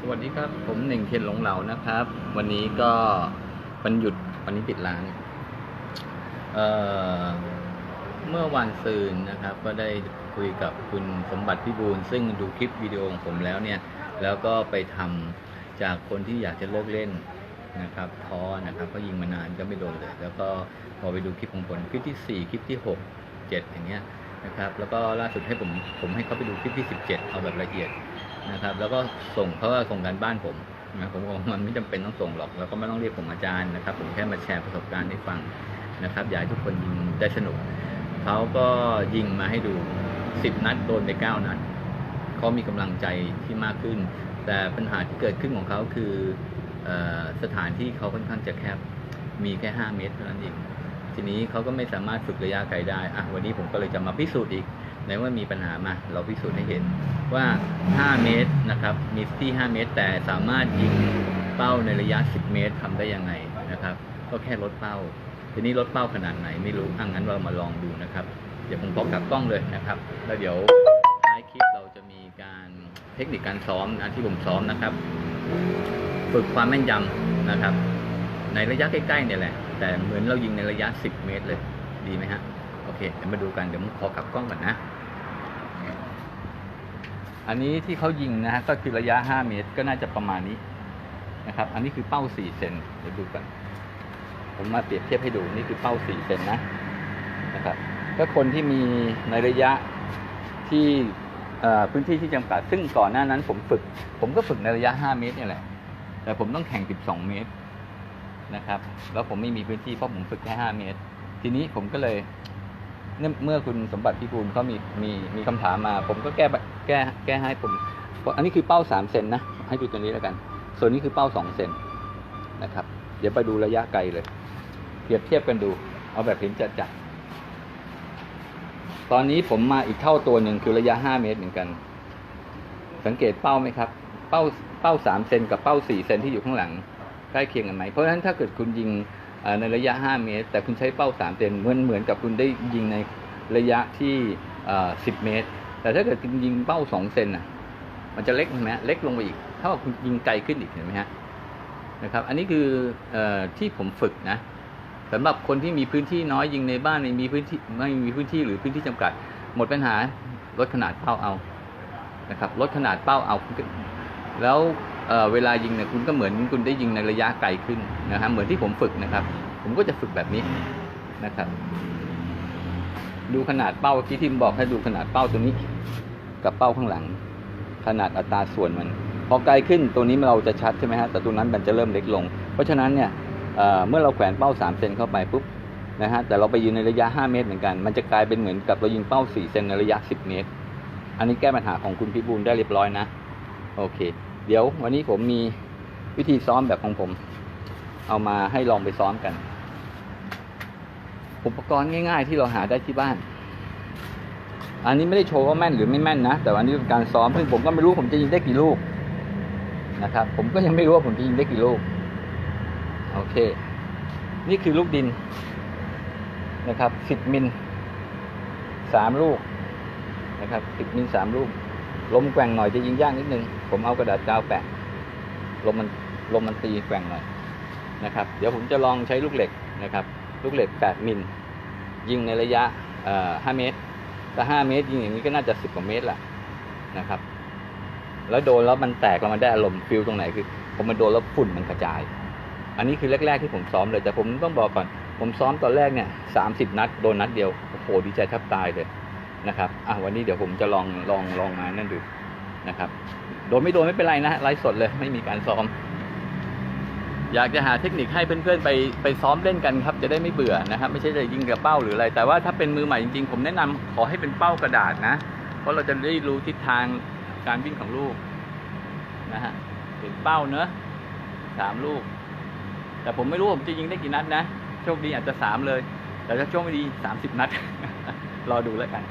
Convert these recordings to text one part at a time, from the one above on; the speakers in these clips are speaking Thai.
สวัสดีครับ ผมหนึ่งเคนหลงเหลานะครับ วันนี้ก็วันหยุดวันนี้ปิดร้านเอ่อเมื่อวันซืนนะครับ ก็ได้คุยกับคุณสมบัติพิบูลซึ่งดูคลิปวิดีโอของผมแล้วเนี่ย แล้วก็ไปทำจากคนที่อยากจะเลิกเล่นนะครับท้อนะครับก็ยิงมานานก็ไม่โดนเลย แล้วก็พอไปดูคลิปของผลคลิปที่ 4 คลิปที่ 6 7 อย่างเงี้ยนะครับ แล้วก็ล่าสุดให้ผมผมให้เขาไปดูคลิปที่ 17 เอาแบบละเอียด นะครับ แล้วก็ส่งเขาก็ส่งการบ้านผมนะผมบอกมันไม่จำเป็นต้องส่งหรอก แล้วก็ไม่ต้องเรียกผมอาจารย์นะครับ ผมแค่มาแชร์ประสบการณ์ให้ฟังนะครับอยากให้ทุกคนยิงได้สนุกเขาก็ยิงมาให้ดู 10 นัดโดนไป 9 นัดเขามีกำลังใจที่มากขึ้น แต่ปัญหาที่เกิดขึ้นของเขาคือออสถานที่เขาค่อนข้างจะแคบมีแค่ 5 เมตรเท่านั้นเองทีนี้เขาก็ไม่สามารถฝึกระยะไกลได้อะวันนี้ผมก็เลยจะมาพิสูจน์อีก ในว่ามีปัญหามา เราพิสูจน์ให้เห็นว่า 5 เมตรนะครับมีที่ 5 เมตร แต่สามารถยิงเป้าในระยะ 10 เมตรทำได้ยังไงนะครับ ก็แค่ลดเป้า ทีนี้ลดเป้าขนาดไหนไม่รู้อังั้นเรามาลองดูนะครับเดี๋ยวผมขอกลับกล้องเลยนะครับ แล้วเดี๋ยวท้ายคลิปเราจะมีการเทคนิคการซ้อมอันที่ผมซ้อมนะครับ ฝึกความแม่นยำนะครับ ในระยะใกล้ๆเนี่ยแหละ แต่เหมือนเรายิงในระยะ 10 เมตรเลย ดีไหมฮะ โอเค เดี๋ยวมาดูกัน เดี๋ยวผมขอกลับกล้องก่อนนะ อันนี้ที่เขายิงนะฮะก็คือระยะ 5 เมตรก็น่าจะประมาณนี้นะครับ อันนี้คือเป้า 4 เซนเดี๋ยวดูกัน ผมมาเปรียบเทียบให้ดูนี่คือเป้า 4 เซนนะนะครับก็คนที่มีในระยะที่พื้นที่ที่จำกัด ซึ่งก่อนหน้านั้นผมฝึก ผมก็ฝึกในระยะ 5 เมตรนี่แหละ แต่ผมต้องแข่ง 12 เมตรนะครับ แล้วผมไม่มีพื้นที่เพราะผมฝึกแค่ 5 เมตร ทีนี้ผมก็เลย เนี่ยเมื่อคุณสมบัติพิบูลเขามีมีมีคำถามมา ผมก็แก้แก้แก้ให้ผม อันนี้คือเป้าสามเซนนะ ให้ดูตัวนี้แล้วกัน ส่วนนี้คือเป้าสองเซนนะครับ เดี๋ยวไปดูระยะไกลเลย เปรียบเทียบกันดู เอาแบบเห็นจัดจัดตอนนี้ผมมาอีกเท่าตัวหนึ่งคือระยะห้าเมตรเหมือนกัน สังเกตเป้าไหมครับ เป้าเป้าสามเซนกับเป้าสี่เซนที่อยู่ข้างหลังใกล้เคียงกันไหมเพราะฉะนั้นถ้าเกิดคุณยิง ในระยะ 5 เมตร แต่คุณใช้เป้า3เซนเหมือนเหมือนกับคุณได้ยิงในระยะที่ 10 เมตร แต่ถ้าเกิดคุณยิงเป้า 2 เซนน่ะมันจะเล็กนไหมฮะเล็กลงไปอีกเท่ากับคุณยิงไกลขึ้นอีกเห็นไหมฮะนะครับ อันนี้คืออที่ผมฝึกนะสำหรับคนที่มีพื้นที่น้อยยิงในบ้านไม่มีพื้นที่ไม่มีพื้นที่หรือพื้นที่จำกัด หมดปัญหาลดขนาดเป้าเอานะครับลดขนาดเป้าเอา แล้ว เเวลายิงเนี่ยคุณก็เหมือนคุณได้ยิงในระยะไกลขึ้นนะครับเหมือนที่ผมฝึกนะครับ ผมก็จะฝึกแบบนี้นะครับ ดูขนาดเป้าเมื่ที่ผมบอกให้ดูขนาดเป้าตัวนี้ กับเป้าข้างหลัง ขนาดอัตราส่วนมัน พอไกลขึ้นตัวนี้เราจะชัดใช่ไหมฮะแต่ตัวนั้นมันจะเริ่มเล็กลง เพราะฉะนั้นเนี่ยเเมื่อเราแขวนเป้า3เซนเข้าไปปุ๊บนะฮะแต่เราไปยืนในระยะ 5 เมตรเหมือนกัน มันจะกลายเป็นเหมือนกับเรายิงเป้า 4 เซนในระยะ 10 เมตร อันนี้แก้ปัญหาของคุณพิบูลได้เรียบร้อยนะ โอเค เดี๋ยววันนี้ผมมีวิธีซ้อมแบบของผม เอามาให้ลองไปซ้อมกัน อุปกรณ์ง่าย ๆ ที่เราหาได้ที่บ้าน อันนี้ไม่ได้โชว์ว่าแม่นหรือไม่แม่นนะ แต่อันนี้เป็นการซ้อมซึ่งผมก็ไม่รู้ผมจะยิงได้กี่ลูกนะครับ ผมก็ยังไม่รู้ว่าผมจะยิงได้กี่ลูก โอเค นี่คือลูกดินนะครับสิบมิลสามลูกนะครับสิบมิลสามลูก ลมแกว่งหน่อยจะยิงยากนิดนึง ผมเอากระดาษกาวแปะลมมันลมมันตีแกว่งหน่อยนะครับ เดี๋ยวผมจะลองใช้ลูกเหล็กนะครับ ลูกเหล็ก 8 มิลยิงในระยะ5เมตรถ้า5เมตรยิงอย่างนี้ก็น่าจะ 10 กว่าเมตรแหละนะครับ แล้วโดนแล้วมันแตกแล้วมันได้อารมณ์ฟิลตรงไหนคือผมมันโดนแล้วฝุ่นมันกระจาย อันนี้คือแรก ๆ ที่ผมซ้อมเลยแต่ผมต้องบอกก่อน ผมซ้อมตอนแรกเนี่ย30นัดโดนนัดเดียวโอ้โหดีใจแทบตายเลยนะครับอะวันนี้เดี๋ยวผมจะลองลองลองมานั่นดู นะครับ โดนไม่โดนไม่เป็นไรนะไลฟ์สดเลยไม่มีการซ้อม อยากจะหาเทคนิคให้เพื่อนๆไปไปซ้อมเล่นกันครับจะได้ไม่เบื่อนะครับ ไม่ใช่จะยิงกับเป้าหรืออะไร แต่ว่าถ้าเป็นมือใหม่จริงๆ ผมแนะนำขอให้เป็นเป้ากระดาษนะ เพราะเราจะได้รู้ทิศทางการวิ่งของลูกนะฮะเป็นเป้าเนอะสามลูก แต่ผมไม่รู้ผมจะยิงได้กี่นัดนะ โชคดีอาจจะสามเลย แต่ถ้าโชคไม่ดีสามสิบนัด รอดูแล้วกัน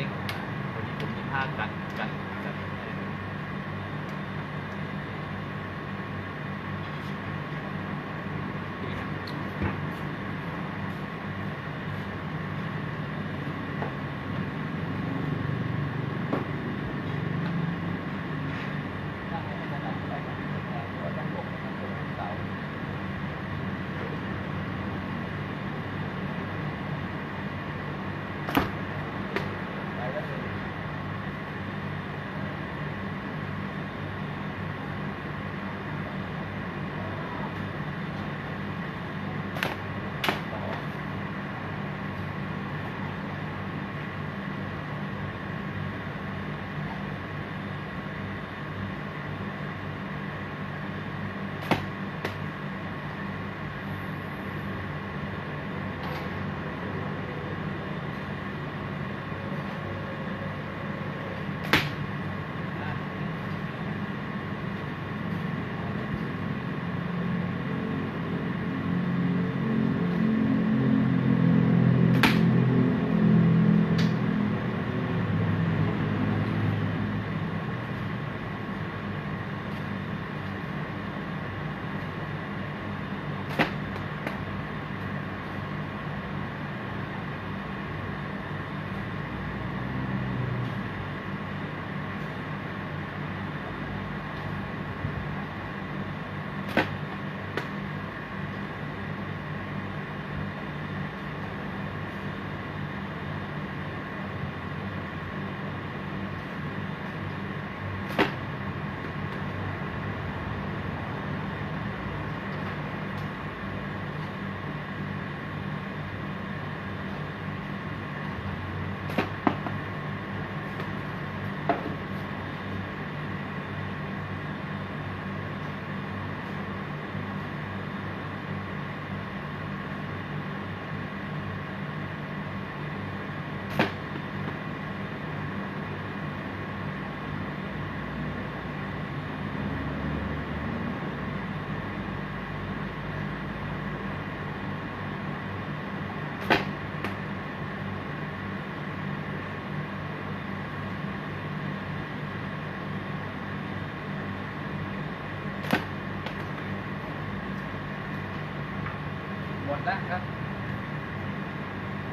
เล็กวันนี้ผมมีภาพกัน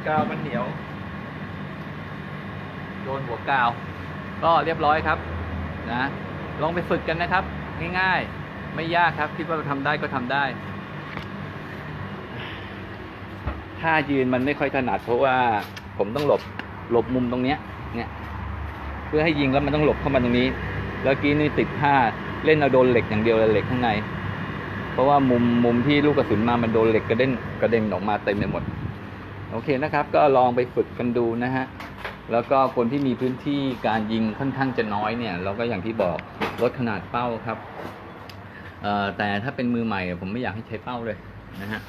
กาวมันเหนียว โดนหัวกาว ก็เรียบร้อยครับนะลองไปฝึกกันนะครับ ง่ายๆ ไม่ยากครับคิดว่าเราทำได้ก็ทำได้ถ้ายืนมันไม่ค่อยถนัดเพราะว่าผมต้องหลบหลบมุมตรงเนี้ยเนี่ยเพื่อให้ยิงแล้วมันต้องหลบเข้ามาตรงนี้ แล้วกี้นี่ติดผ้าเล่นเอาโดนเหล็กอย่างเดียวเลยเหล็กข้างใน เพราะว่ามุมมุมที่ลูกกระสุนมามันโดนเหล็กกระเด็นกระเด็นออกมาเต็มไปหมด โอเคนะครับ ก็ลองไปฝึกกันดูนะฮะ แล้วก็คนที่มีพื้นที่การยิงค่อนข้างจะน้อยเนี่ย เราก็อย่างที่บอกลดขนาดเป้าครับ แต่ถ้าเป็นมือใหม่ผมไม่อยากให้ใช้เป้าเลยนะฮะ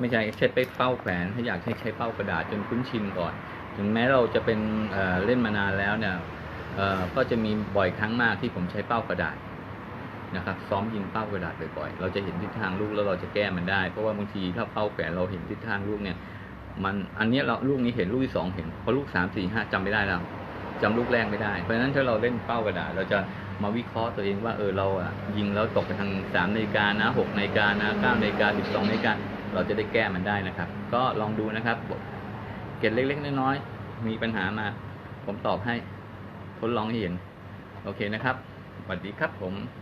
ไม่ใช่ใช้ไปเป้าแขวนถ้าอยากให้ใช้เป้ากระดาษจนคุ้นชินก่อน ถึงแม้เราจะเป็นเเล่นมานานแล้วเนี่ยก็จะมีบ่อยครั้งมากที่ผมใช้เป้ากระดาษนะครับซ้อมยิงเป้ากระดาษบ่อยๆ เราจะเห็นทิศทางลูกแล้วเราจะแก้มันได้ เพราะว่าบางทีถ้าเป้าแขวนเราเห็นทิศทางลูกเนี่ย มันอันนี้เราลูกนี้เห็นลูกที่สองเห็นพอลูกสามสี่ห้าจำไม่ได้แล้วจำลูกแรกไม่ได้ เพราะฉะนั้นถ้าเราเล่นเป้ากระดาษเราจะมาวิเคราะห์ตัวเองว่าเออเราอะยิงแล้วตกไปทางสามนาฬิกานะหกนาฬิกานะเก้านาฬิกาสิบสองนาฬิกาเราจะได้แก้มันได้นะครับ ก็ลองดูนะครับเกร็ดเล็กๆน้อยๆมีปัญหามา ผมตอบให้ทดลองให้เห็น โอเคนะครับสวัสดีครับผม